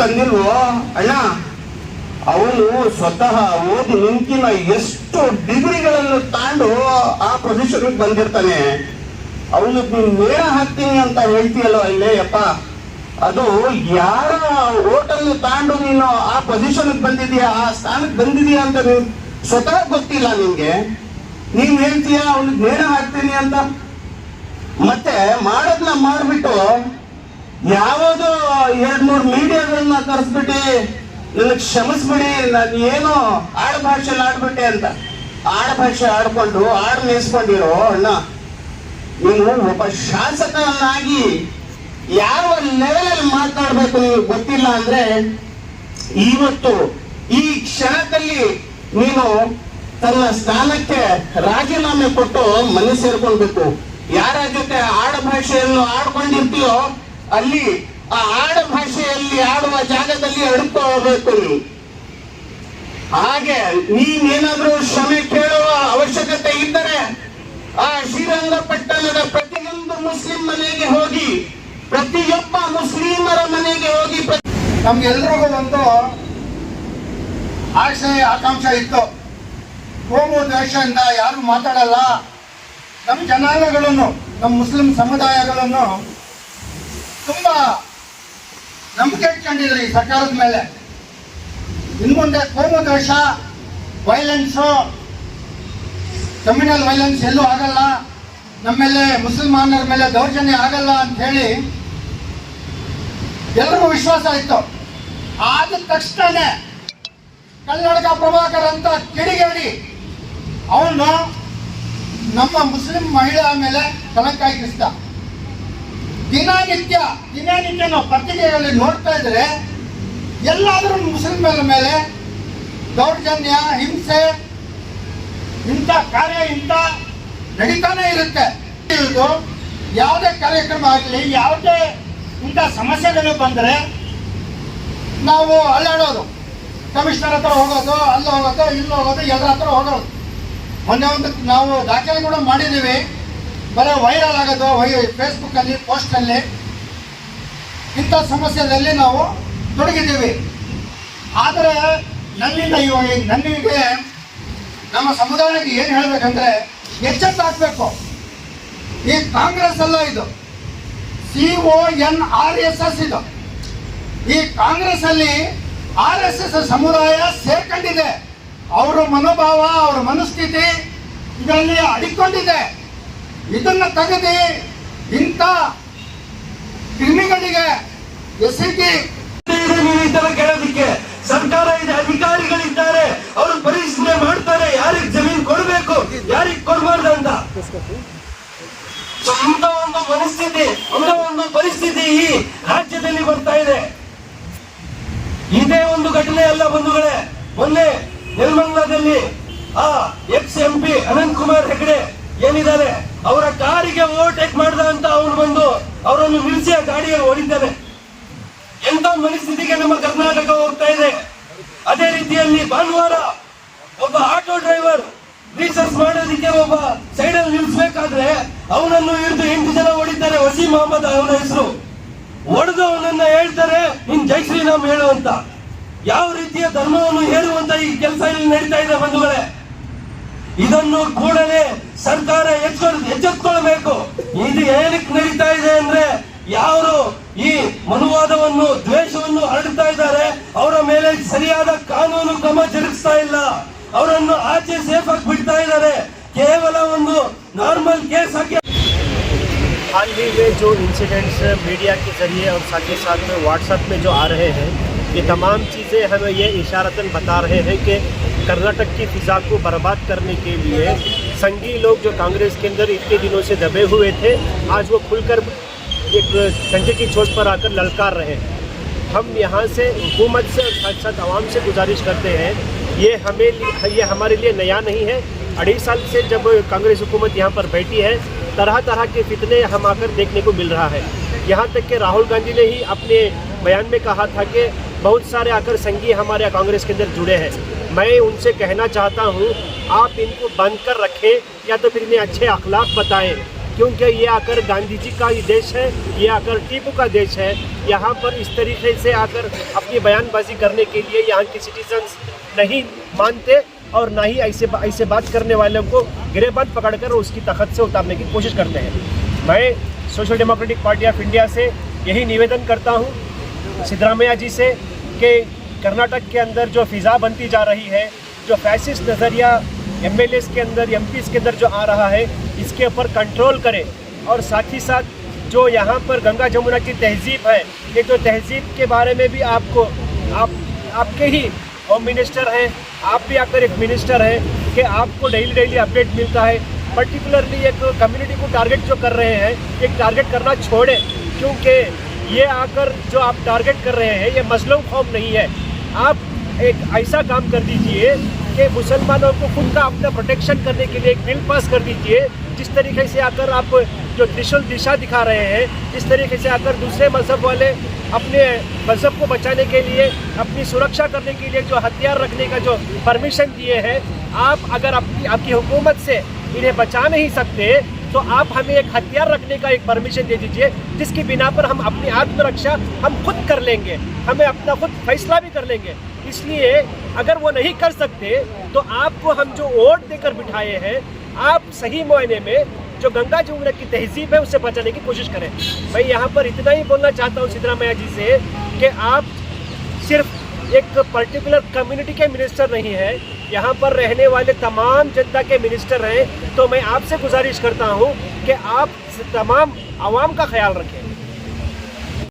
ತಂದಿಲ್ವೋ? ಅಣ್ಣ, ಅವನು ಸ್ವತಃ ಓದಿ ನಿಂತಿನ ಎಷ್ಟು ಡಿಗ್ರಿಗಳನ್ನು ತಾಂಡು ಆ ಪೊಸಿಷನ್ ಬಂದಿರ್ತಾನೆ. ಅವನು ನೇರ ಹಾಕ್ತೀನಿ ಅಂತ ಹೇಳ್ತೀಯಲ್ಲ ಇಲ್ಲೇ ಯಪ್ಪ ಅದು ಯಾರ ಓಟನ್ನು ತಾಂಡು ನೀನು ಆ ಪೊಸಿಷನ್ ಬಂದಿದೀಯಾ ಆ ಸ್ಥಾನಕ್ಕೆ ಬಂದಿದೀಯಾ ಅಂತ ನೀವು ಸ್ವತಃ ಗೊತ್ತಿಲ್ಲ ನಿನ್ಗೆ. ನೀನ್ ಹೇಳ್ತೀಯ ಅವನಿಗೆ ನೇರ ಹಾಕ್ತೀನಿ ಅಂತ? ಮತ್ತೆ ಮಾಡೋದನ್ನ ಮಾಡ್ಬಿಟ್ಟು ಯಾವುದೋ ಎರಡ್ ಮೂರ್ ಮೀಡಿಯಾಗಳನ್ನ ಕರೆಸ್ಬಿಟ್ಟು ನನಗೆ ಕ್ಷಮಿಸ್ಬಿಡಿ, ನಾನು ಏನೋ ಆಡ ಭಾಷೆಲಿ ಆಡ್ಬಿಟ್ಟೆ ಅಂತ. ಆಡ ಭಾಷೆ ಆಡ್ಕೊಂಡು ಆಡ್ ಮೇಯಿಸ್ಕೊಂಡಿರೋ ಅಣ್ಣ, ನೀನು ಒಬ್ಬ ಶಾಸಕನಾಗಿ ಯಾವ ಲೆವೆಲಲ್ಲಿ ಮಾತಾಡ್ಬೇಕು ನಿಮಗೆ ಗೊತ್ತಿಲ್ಲ ಅಂದ್ರೆ ಇವತ್ತು ಈ ಕ್ಷಣದಲ್ಲಿ ನೀನು ತನ್ನ ಸ್ಥಾನಕ್ಕೆ ರಾಜೀನಾಮೆ ಕೊಟ್ಟು ಮನೆ ಸೇರ್ಕೊಳ್ಬೇಕು. ಯಾರ ಜೊತೆ ಆಡಭಾಷೆಯನ್ನು ಆಡ್ಕೊಂಡಿರ್ತೀಯೋ ಅಲ್ಲಿ ಆ ಆಡ ಭಾಷೆಯಲ್ಲಿ, ಆಡುವ ಜಾಗದಲ್ಲಿ ಅಡ್ಕೋಬೇಕು ನೀವು ಹಾಗೆ ನೀವೇನಾದ್ರೂ ಶ್ರಮೆ ಕೇಳುವ ಅವಶ್ಯಕತೆ ಇದ್ದರೆ ಆ ಶ್ರೀರಂಗಪಟ್ಟಣದ ಪ್ರತಿಯೊಂದು ಮುಸ್ಲಿಂ ಮನೆಗೆ ಹೋಗಿ, ಪ್ರತಿಯೊಬ್ಬ ಮುಸ್ಲಿಮರ ಮನೆಗೆ ಹೋಗಿ ನಮ್ಗೆಲ್ರಿಗೂ ಒಂದು ಆಸೆ ಆಕಾಂಕ್ಷೆ ಇತ್ತು. ಕೋಮು ದ್ವೇಷದಿಂದ ಯಾರು ಮಾತಾಡಲ್ಲ. ನಮ್ಮ ಜನಾಂಗಗಳನ್ನು ನಮ್ಮ ಮುಸ್ಲಿಂ ಸಮುದಾಯಗಳನ್ನು ತುಂಬ ನಂಬಿಕೆ ಇಟ್ಕೊಂಡಿದ್ರು ಈ ಸರ್ಕಾರದ ಮೇಲೆ. ಇನ್ಮುಂದೆ ಕೋಮು ದ್ವೇಷ ವೈಲೆನ್ಸು ಕ್ರಿಮಿನಲ್ ವೈಲೆನ್ಸ್ ಎಲ್ಲೂ ಆಗಲ್ಲ. ನಮ್ಮ ಮೇಲೆ ಮುಸಲ್ಮಾನರ ಮೇಲೆ ದೌರ್ಜನ್ಯ ಆಗಲ್ಲ ಅಂತ ಹೇಳಿ ಎಲ್ರಿಗೂ ವಿಶ್ವಾಸ ಇತ್ತು. ಆದ ತಕ್ಷಣ ಕನ್ನಡಕ ಪ್ರಭಾಕರ್ ಅಂತ ಕಿಡಿಗೇಡಿ ಅವನು ನಮ್ಮ ಮುಸ್ಲಿಂ ಮಹಿಳೆಯ ಮೇಲೆ ಕಲಂಕಾಯಿ ದಿನನಿತ್ಯ ದಿನನಿತ್ಯ ನಾವು ಪತ್ರಿಕೆಗಳಲ್ಲಿ ನೋಡ್ತಾ ಇದ್ರೆ, ಎಲ್ಲಾದರೂ ಮುಸ್ಲಿಮರ ಮೇಲೆ ದೌರ್ಜನ್ಯ, ಹಿಂಸೆ, ಇಂಥ ಕಾರ್ಯ, ಇಂಥ ನಡೀತಾನೆ ಇರುತ್ತೆ. ಇದು ಯಾವುದೇ ಕಾರ್ಯಕ್ರಮ ಆಗಲಿ, ಯಾವುದೇ ಇಂಥ ಸಮಸ್ಯೆಗಳು ಬಂದರೆ ನಾವು ಅಲ್ಲಾಡೋದು. ಕಮಿಷನರ್ ಹತ್ರ ಹೋಗೋದು, ಅಲ್ಲಿ ಹೋಗೋದು, ಇಲ್ಲಿ ಹೋಗೋದು ಎಲ್ಲರ ಹತ್ರ ಹೋಗೋದು. ಮೊನ್ನೆ ಒಂದು ನಾವು ದಾಖಲೆ ಕೂಡ ಮಾಡಿದ್ದೀವಿ. ಬರೀ ವೈರಲ್ ಆಗೋದು ವೈ ಫೇಸ್ಬುಕ್ಕಲ್ಲಿ ಪೋಸ್ಟಲ್ಲಿ ಇಂಥ ಸಮಸ್ಯೆಯಲ್ಲಿ ನಾವು ತೊಡಗಿದ್ದೀವಿ. ಆದರೆ ನನ್ನಿಂದ ಇವಾಗ ನನ್ನಿಗೆ ನಮ್ಮ ಸಮುದಾಯಕ್ಕೆ ಏನು ಹೇಳಬೇಕಂದ್ರೆ ಎಚ್ಚೆತ್ತಾಗಬೇಕು. ಈ ಕಾಂಗ್ರೆಸ್ ಅಲ್ಲ ಇದು. C O N R S S ಇದು. ಈ ಕಾಂಗ್ರೆಸ್ ಅಲ್ಲಿ ಆರ್ ಎಸ್ ಎಸ್ ಸಮುದಾಯ ಸೇರ್ಕೊಂಡಿದೆ. ಅವರ ಮನೋಭಾವ, ಅವರ ಮನಸ್ಥಿತಿ ಇದರಲ್ಲಿ ಅಡಿಕೊಂಡಿದೆ. ಇದನ್ನ ತೆಗೆದು ಇಂಥ ಕ್ರಿಮಿಗಳಿಗೆ ಎಸ್ ತರ ಕೇಳೋದಿಕ್ಕೆ ಸರ್ಕಾರ ಇದೆ, ಅಧಿಕಾರಿಗಳಿದ್ದಾರೆ. ಅವರು ಪರಿಶೀಲನೆ ಮಾಡ್ತಾರೆ, ಯಾರಿಗೆ ಜಮೀನು ಕೊಡಬೇಕು, ಯಾರಿಗೆ ಕೊಡಬಾರ್ದು ಅಂತ. ಅಂತ ಒಂದು ಮನಸ್ಥಿತಿ ಅಂತ ಒಂದು ಪರಿಸ್ಥಿತಿ ಈ ರಾಜ್ಯದಲ್ಲಿ ಬರ್ತಾ ಇದೆ. ಇದೇ ಒಂದು ಘಟನೆ ಅಲ್ಲ ಬಂಧುಗಳೇ, ಮೊನ್ನೆ ನೆಲಮಂಗಲದಲ್ಲಿ ಆ ex M P Ananth Kumar Hegde ಏನಿದ್ದಾರೆ ಅವರ ಕಾರಿಗೆ ಓವರ್ಟೇಕ್ ಮಾಡಿದ ಅಂತ ಅವನು ಬಂದು ಅವರನ್ನು ನಿಲ್ಲಿಸಿ ಆ ಗಾಡಿಯಲ್ಲಿ ಓಡಿದ್ದಾನೆ ಎಂತ ಮನಸ್ಥಿತಿಗೆ ನಮ್ಮ ಕರ್ನಾಟಕ ಹೋಗ್ತಾ ಇದೆ. ಅದೇ ರೀತಿಯಲ್ಲಿ ಭಾನುವಾರ ಒಬ್ಬ ಆಟೋ ಡ್ರೈವರ್ ರೀಸರ್ಚ್ ಮಾಡೋದಕ್ಕೆ ಒಬ್ಬ ಸೈಡ್ ಅಲ್ಲಿ ನಿಲ್ಸ್ಬೇಕಾದ್ರೆ ಅವನನ್ನು ಹಿಡಿದು ಎಂಟು ಜನ ಹೊಡಿತಾರೆ ವಸೀಮ್ ಅಹಮದ್ ಅವನ ಹೆಸರು. ಹೊಡೆದು ಅವನನ್ನ ಹೇಳ್ತಾರೆ, ನಿನ್ ಜೈ ಶ್ರೀರಾಮ್ ಹೇಳು ಅಂತ. ಯಾವ ರೀತಿಯ ಧರ್ಮವನ್ನು ಹೇಳುವಂತ ಈ ಕೆಲಸ ಇಲ್ಲಿ ನಡೀತಾ ಇದೆ ಬಂಧುಗಳೇ. ಇದನ್ನು ಕೂಡಲೇ ಸರ್ಕಾರ ಎಚ್ಚರ ಎಚ್ಚೆತ್ಕೊಳ್ಬೇಕು ಇದು ಏನಕ್ಕೆ ನಡೀತಾ ಇದೆ ಅಂದ್ರೆ ಯಾರು ಈ ಮನುವಾದವನ್ನು ದ್ವೇಷವನ್ನು ಹರಡ್ತಾ ಇದ್ದಾರೆ ಅವರ ಮೇಲೆ ಸರಿಯಾದ ಕಾನೂನು ಕ್ರಮ ಜರುಗಿಸ್ತಾ ಇಲ್ಲ ಅವರನ್ನು ಆಚೆ ಸೇಫ್ ಆಗಿ ಬಿಡ್ತಾ ಇದ್ದಾರೆ ಕೇವಲ ಒಂದು ನಾರ್ಮಲ್ ಕೇಸ್ ಹಾಕಿ हाल ही में जो इंसिडेंट्स मीडिया के ज़रिए और साथ ही साथ में व्हाट्सएप में जो आ रहे हैं ये तमाम चीज़ें हमें ये इशारतन बता रहे हैं कि कर्नाटक की फ़िज़ा को बर्बाद करने के लिए संघी लोग जो कांग्रेस के अंदर इतने दिनों से दबे हुए थे, आज वो खुलकर एक डंके की चोट पर आकर ललकार रहे हैं। हम यहाँ से हुकूमत से और साथ साथ आवाम से गुजारिश करते हैं, ये हमें ये हमारे लिए नया नहीं है। अढ़ाई साल से जब कांग्रेस हुकूमत यहाँ पर बैठी है तरह तरह के फितने हम आकर देखने को मिल रहा है। यहाँ तक कि राहुल गांधी ने ही अपने बयान में कहा था कि बहुत सारे आकर संघी हमारे कांग्रेस के अंदर जुड़े हैं। मैं उनसे कहना चाहता हूँ, आप इनको बंद कर रखें, या तो फिर इन्हें अच्छे अखलाक बताएँ। क्योंकि ये आकर गांधी जी का ही देश है? ये आकर टीपू का देश है? यहाँ पर इस तरीके से आकर अपनी बयानबाजी करने के लिए यहाँ के सिटीजन्स नहीं मानते और ना ही ऐसे ऐसे बात करने वालों को गिरेबान पकड़कर उसकी तखत से उतारने की कोशिश करते हैं। मैं Social Democratic Party of India से यही निवेदन करता हूँ, सिद्धरामैया जी से, कि कर्नाटक के अंदर जो फिज़ा बनती जा रही है, जो फैसिस्ट नज़रिया एम के अंदर एम के अंदर जो आ रहा है, इसके ऊपर कंट्रोल करें। और साथ ही साथ जो यहाँ पर गंगा जमुना की तहजीब है, ये जो तहजीब के बारे में भी आपको, आप, आपके ही होम मिनिस्टर हैं, आप भी आकर एक मिनिस्टर हैं कि आपको डेली डेली अपडेट मिलता है। पर्टिकुलरली एक कम्युनिटी को टारगेट जो कर रहे हैं एक टारगेट करना छोड़ें, क्योंकि ये आकर जो आप टारगेट कर रहे हैं, ये मजलूम कौम नहीं है। आप एक ऐसा काम कर दीजिए कि मुसलमानों को खुद का अपना प्रोटेक्शन करने के लिए एक बिल पास कर दीजिए, जिस तरीके से आकर आप जो त्रिशूल दिशा दिखा रहे हैं जिस तरीके से आकर दूसरे मज़हब वाले अपने मज़हब को बचाने के लिए, अपनी सुरक्षा करने के लिए जो हथियार रखने का जो परमिशन दिए हैं, आप अगर अपनी, आपकी हुकूमत से इन्हें बचा नहीं सकते तो आप हमें एक हथियार रखने का एक परमिशन दे दीजिए, जिसकी बिना पर हम अपनी आत्मरक्षा हम खुद कर लेंगे। हमें अपना खुद फैसला भी कर लेंगे। इसलिए अगर वो नहीं कर सकते तो आपको हम जो वोट देकर बिठाए हैं, आप सही मायने में जो गंगा जमुना की तहजीब है उसे बचाने की कोशिश करें। मैं यहाँ पर इतना ही बोलना चाहता हूँ सिद्धरामैया जी से कि आप सिर्फ़ एक पर्टिकुलर कम्युनिटी के मिनिस्टर नहीं है यहाँ पर रहने वाले तमाम जनता के मिनिस्टर हैं तो मैं आपसे गुजारिश करता हूँ कि आप तमाम आवाम का ख्याल रखें।